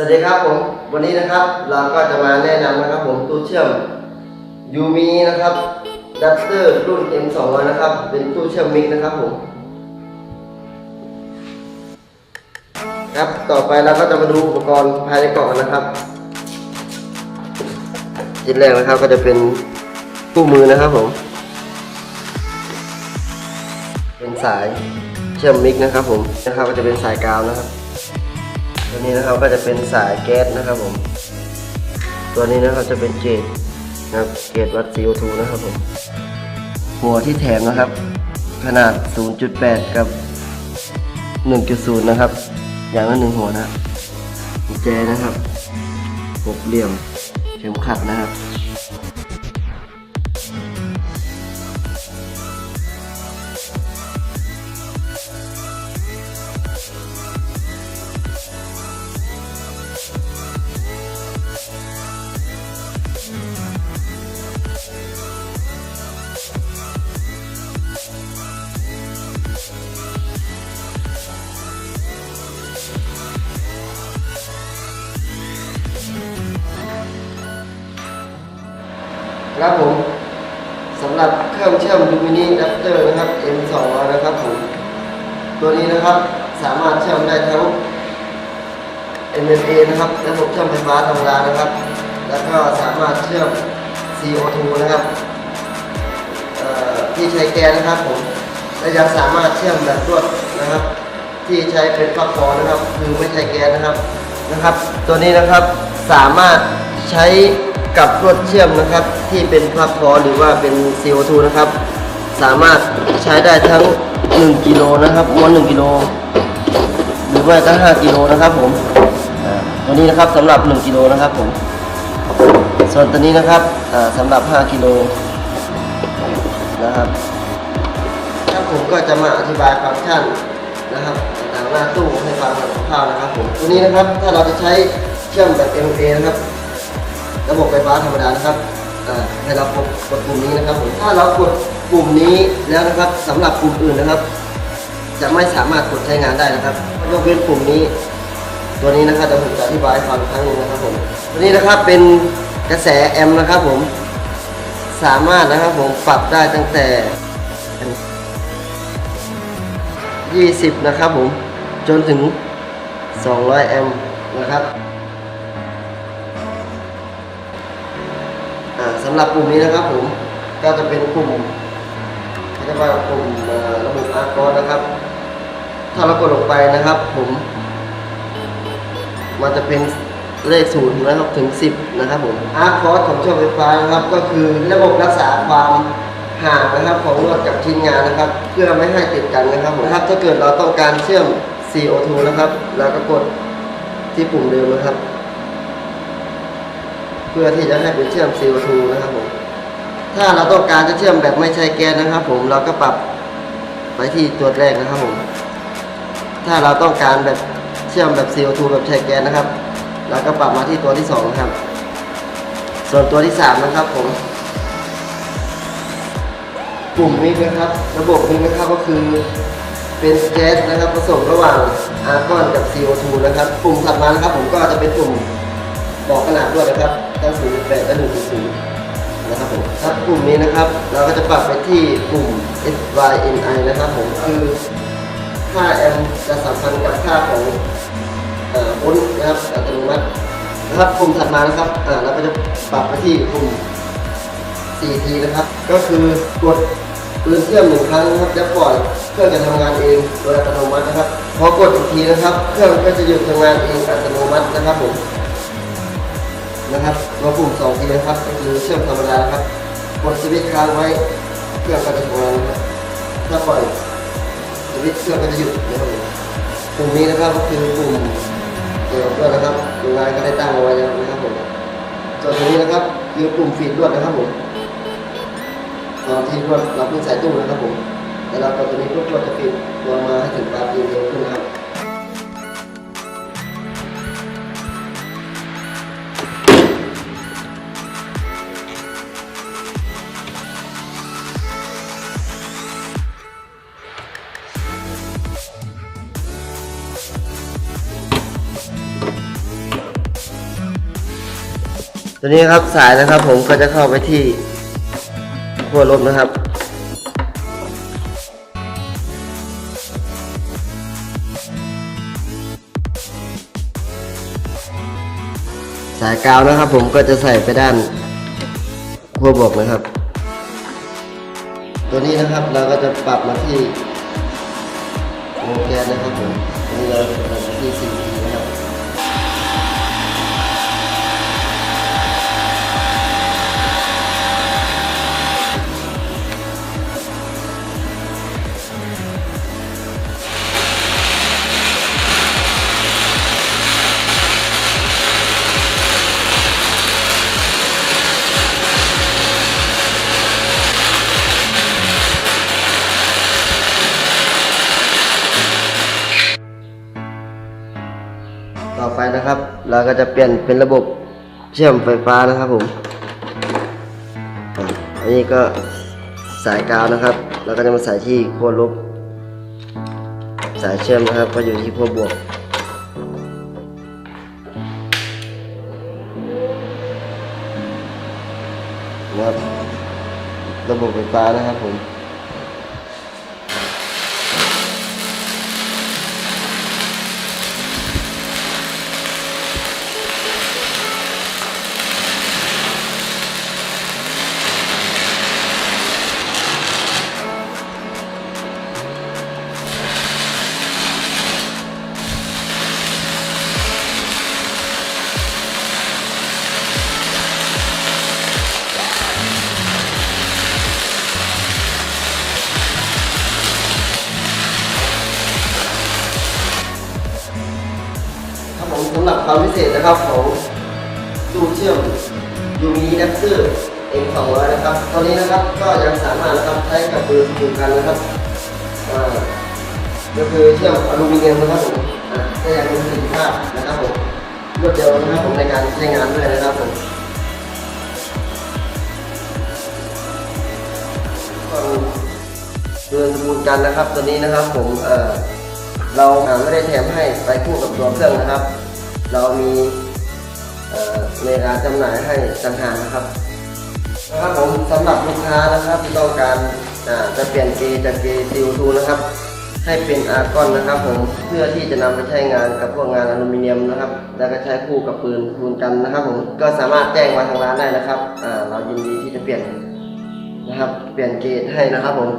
สวัสดีครับผมวันนี้นะครับเราก็จะมาแนะนำนะครับผมตู้เชื่อมยูมีนะครับดัตเตอร์รุ่น M200 นะครับ เป็นตู้เชื่อมมิกนะครับผมครับต่อไปเราก็จะมาดูอุปกรณ์ภายในกล่องนนะครับชิ้นแรกนะครับก็จะเป็นตู้มือนะครับผม เป็นสายเชื่อมมิกนะครับผมนะครับก็จะเป็นสายกาวนะครับ ตัวนี้นะครับก็จะเป็นสายแก๊สนะครับผม ตัวนี้นะครับจะเป็นเกจนะครับเกจวัด CO2 นะครับผมหัวที่แถมนะครับ ขนาด 0.8 กับ 1.0 นะครับ อย่างละหนึ่งหัวนะกุญแจนะครับหกเหลี่ยมเข็มขัดนะครับ ครับผมสำหรับเครื่องเชื่อมลูมินิอะแดปเตอร์นะครับ M2 นะครับผมตัวนี้นะครับสามารถเชื่อมได้ทั้ง MSA นะครับระบบเชื่อมไฟฟ้าธรรมดานะครับ แล้วก็สามารถเชื่อม CO2 นะครับที่ใช้แก๊สนะครับผมและยังสามารถเชื่อมแบบรวดนะครับ ที่ใช้เป็นปลั๊กคอนะครับ คือไม่ใช้แก๊สนะครับนะครับ ตัวนี้นะครับสามารถใช้ กับรวดเชื่อมนะครับ ที่เป็นปลั๊กคอหรือว่าเป็น CO2 นะครับ สามารถใช้ได้ทั้ง 1กิโลนะครับม้วน1กิโลหรือว่าก็5กิโลนะครับผมตัวนี้นะครับสำหรับ 1กิโลนะครับผมส่วนตัวนี้นะครับอ่าสำหรับ 5กิโลนะครับครับผมก็จะมาอธิบายฟังก์ชันนะครับต่างหน้าตู้ให้ฟังแบบคร่าวๆนะครับผมตัวนี้นะครับถ้าเราจะใช้เชื่อมแบบ MA นะครับ ระบบไฟฟ้าธรรมดานะครับอ่าให้เรากดกดปุ่มนี้นะครับผมถ้าเรากดปุ่มนี้แล้วนะครับสำหรับปุ่มอื่นนะครับ จะไม่สามารถกดใช้งานได้นะครับยกเว้นปุ่มนี้ ตัวนี้นะครับเดี๋ยวผมจะอธิบายฟังครั้งหนึงนะครับผมตัวนี้นะครับเป็นกระแสแอมป์นะครับผมสามารถนะครับผมปรับได้ตั้งแต่ 20 นะครับผมจนถึง 200 แอมป์นะครับำหรับปุ่มนี้นะครับผมก็จะเป็นปุ่มเรียกว่ากลุ่มระบบอาร์กอนนะครับ ถ้าเรากดลงไปนะครับ ผม มันจะเป็นเลขศูนย์นะครับถึง 10 นะครับผมอาร์คอสของช่องไฟฟ้านะครับ ก็คือระบบรักษาความห่างนะครับ ของลวดกับชิ้นงานนะครับ เพื่อไม่ให้ติดกันนะครับผมครับถ้าเกิดเราต้องการเชื่อม CO2 นะครับ เราก็กดที่ปุ่มเดิมนะครับ พื่อที่จะให้เป็นเชื่อม CO2 นะครับผมถ้าเราต้องการจะเชื่อมแบบไม่ใช้แก๊สนะครับ ผมเราก็ปรับไปที่ตัวแรกนะครับผมถ้าเราต้องการแบบเชื่อมแบบ CO2 แบบใช้แก๊สนะครับ เราก็ปรับมาที่ตัวที่สองนะครับ ส่วนตัวที่สามนะครับผมปุ่มนี้นะครับ ระบบนี้นะครับก็คือเป็นแก๊สนะครับผสมระหว่างอาร์กอนกับ CO2 นะครับ ปุ่มถัดมานะครับ ผมก็จะเป็นปุ่มบอกขนาดด้วยนะครับ ตั้ง0.8และ1.0นะครับผมครับกลุ่มนี้นะครับ เราก็จะปรับไปที่กลุ่ม SYNI นะครับผมคือค่าแอมป์จะสัมพันธ์กับค่าของเอ่อโวลต์นะครับอัตโนมัตินะครับกลุ่มถัดมานะครับอ่าเราก็จะปรับไปที่กลุ่ม 4T นะครับ ก็คือกดปืนเชื่อมหนึ่งครั้งนะครับแล้วปล่อยเครื่องจะทำงานเองโดยอัตโนมัตินะครับ พอกดอีกทีนะครับ เครื่องก็จะหยุดทำงานเองอัตโนมัตินะครับผม นะครับตัวปุ่มสองทีนะครับก็คือเชื่อมธรรมดานะครับกดสวิตช์ค้างไว้เครื่องก็จะทำงานนะครับถ้าปล่อยสวิตช์เครื่องก็จะหยุดนะครับผมปุ่มนี้นะครับก็คือปุ่มเกี่ยวกับลวดนะครับโรงงานก็ได้ตั้งเอาไว้แล้วนะครับผมส่วนตรงนี้นะครับคือปุ่มฟีดลวดนะครับผมตอนที่ลวดเราเพิ่งใส่ตู้นะครับผมแต่เรากดตัวนี้ลวดจะฟีดตัวมาให้ถึงปลายเร็วขึ้นนะครับ ตัวนี้ครับสายนะครับผมก็จะเข้าไปที่ขั้วลบนะครับสายกาวนะครับผมก็จะใส่ไปด้านขั้วบวกนะครับ ตัวนี้นะครับเราก็จะปรับมาที่โมแกนนะครับผมนนี้เราปรับมาที่ 4P เราก็จะเปลี่ยนเป็นระบบเชื่อมไฟฟ้านะครับผมอันนี้ก็สายกาวนะครับ เราก็จะมาใส่ที่ขั้วลบ สายเชื่อมนะครับ ก็อยู่ที่ขั้วบวกนะครับระบบไฟฟ้านะครับผม ความพิเศษนะครับของตู้เชื่อม UV Adapter M200 นะครับ ตอนนี้นะครับก็ยังสามารถนะครับใช้กับปืนปืนกันนะครับอ่าก็คือเชื่อมอลูมิเนียมนะครับผมก็ยังมีประสิทธิภาพนะครับผมรวดเร็วนะครับผมในการใช้งานด้วยนะครับผมก็เรืนสมูลกันนะครับตัวนี้นะครับผมเอ่อเราอ่าไม่ได้แถมให้ไปคู่กับตัวเครื่องนะครับ เรามีเอ่อในร้านจำหน่ายให้ต่างหากนะครับนะครับผมสำหรับลูกค้านะครับที่ต้องการจะเปลี่ยนเกจากเกซิลทูนะครับ ให้เป็นอาร์กอนนะครับ ผมเพื่อที่จะนำไปใช้งานกับพวกงานอลูมิเนียมนะครับ แล้วก็ใช้คู่กับปืนคูนกันนะครับ ผมก็สามารถแจ้งมาทางร้านได้นะครับเรายินดีที่จะเปลี่ยนนะครับ เปลี่ยนเกจให้นะครับผม